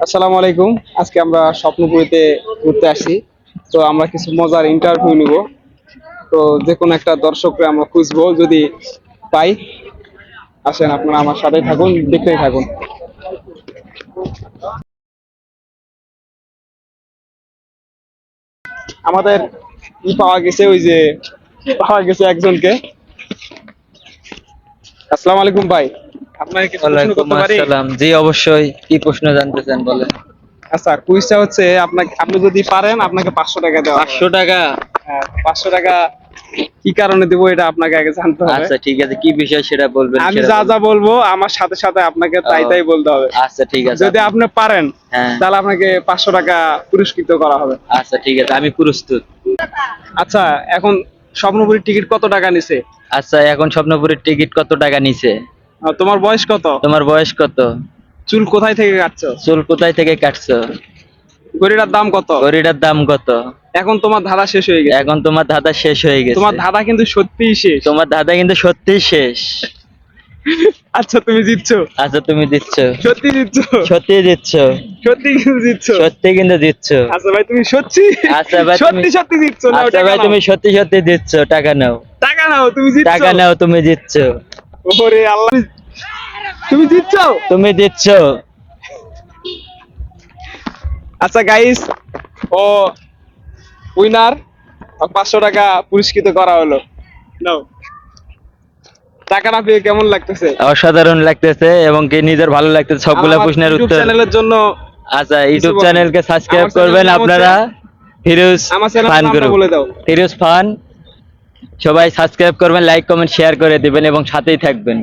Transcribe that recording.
আসসালামু আলাইকুম। আজকে আমরা স্বপ্নপুরীতে ঘুরতে আসি। তো আমরা কিছু মজার ইন্টারভিউ নিব। তো যে কোনো একটা দর্শককে আমরা খুঁজবো। যদি পাই আসেন আপনারা আমার সাথে থাকুন, দেখতেই থাকুন। আমাদের ই পাওয়া গেছে, ওই যে, পাওয়া গেছে একজনকে। আসসালামু আলাইকুম ভাই। আপনাকে কিছু প্রশ্ন করতে পারি? আসসালাম। জি অবশ্যই। কি প্রশ্ন জানতে চান বলেন। আচ্ছা কুইজটা হচ্ছে আপনাকে আপনি যদি পারেন আপনাকে পাঁচশো টাকা দেওয়া হবে। পাঁচশো টাকা? হ্যাঁ, পাঁচশো টাকা কি কারণে দেবো এটা আপনাকে আগে জানতে হবে। আচ্ছা ঠিক আছে। কি বিষয় সেটা বলবেন আমি যা যা বলব আমার সাথে সাথে আপনাকে তাই তাই বলতে হবে। আচ্ছা ঠিক আছে। যদি আপনি পারেন হ্যাঁ। তাহলে আপনাকে পাঁচশো টাকা পুরস্কৃত করা হবে। আচ্ছা ঠিক আছে। আমি প্রস্তুত। আচ্ছা এখন স্বপ্নপুরীর টিকিট কত টাকা নিছে? আচ্ছা এখন স্বপ্নপুরের টিকিট কত টাকা নিছে? তোমার বয়স কত? তোমার বয়স কত? চুল কোথায় থেকে কাটছো? চুল কোথায় থেকে কাটছো? গড়িটার দাম কত? গড়িটার দাম কত? এখন তোমার ধাঁধা শেষ হয়ে গেছে। এখন তোমার ধাঁধা শেষ হয়ে গেছে। তোমার ধাঁধা কিন্তু সত্যিই শেষ। তোমার ধাঁধা কিন্তু সত্যিই শেষ। আচ্ছা তুমি জিতছো। আচ্ছা তুমি দিচ্ছ। সত্যি জিতছো। সত্যি দিচ্ছ। সত্যি কিন্তু জিতছো। সত্যি কিন্তু দিচ্ছ। আচ্ছা ভাই তুমি সত্যি আচ্ছা ভাই সত্যি সত্যি জিতছো। নাও আচ্ছা ভাই তুমি সত্যি সত্যি দিচ্ছ। টাকা নাও। টাকা নাও তুমি জিতছো। টাকা নাও তুমি দিচ্ছ ওরে আল্লাহ। তুমি জিতছো তুমি দিচ্ছ। আচ্ছা গাইস ও উইনার পাঁচশো টাকা পুরস্কৃত করা হলো। নাও। টাকা না পেয়ে কেমন লাগতেছে? অসাধারণ লাগতেছে এবং কি নিজের ভালো লাগতেছে সবগুলা প্রশ্নের উত্তর। চ্যানেলের জন্য আচ্ছা ইউটিউব চ্যানেলকে সাবস্ক্রাইব করবেন আপনারা। Firoz fun group Firoz fun সবাই সাবস্ক্রাইব করবেন লাইক কমেন্ট শেয়ার করে দিবেন এবং সাথেই থাকবেন।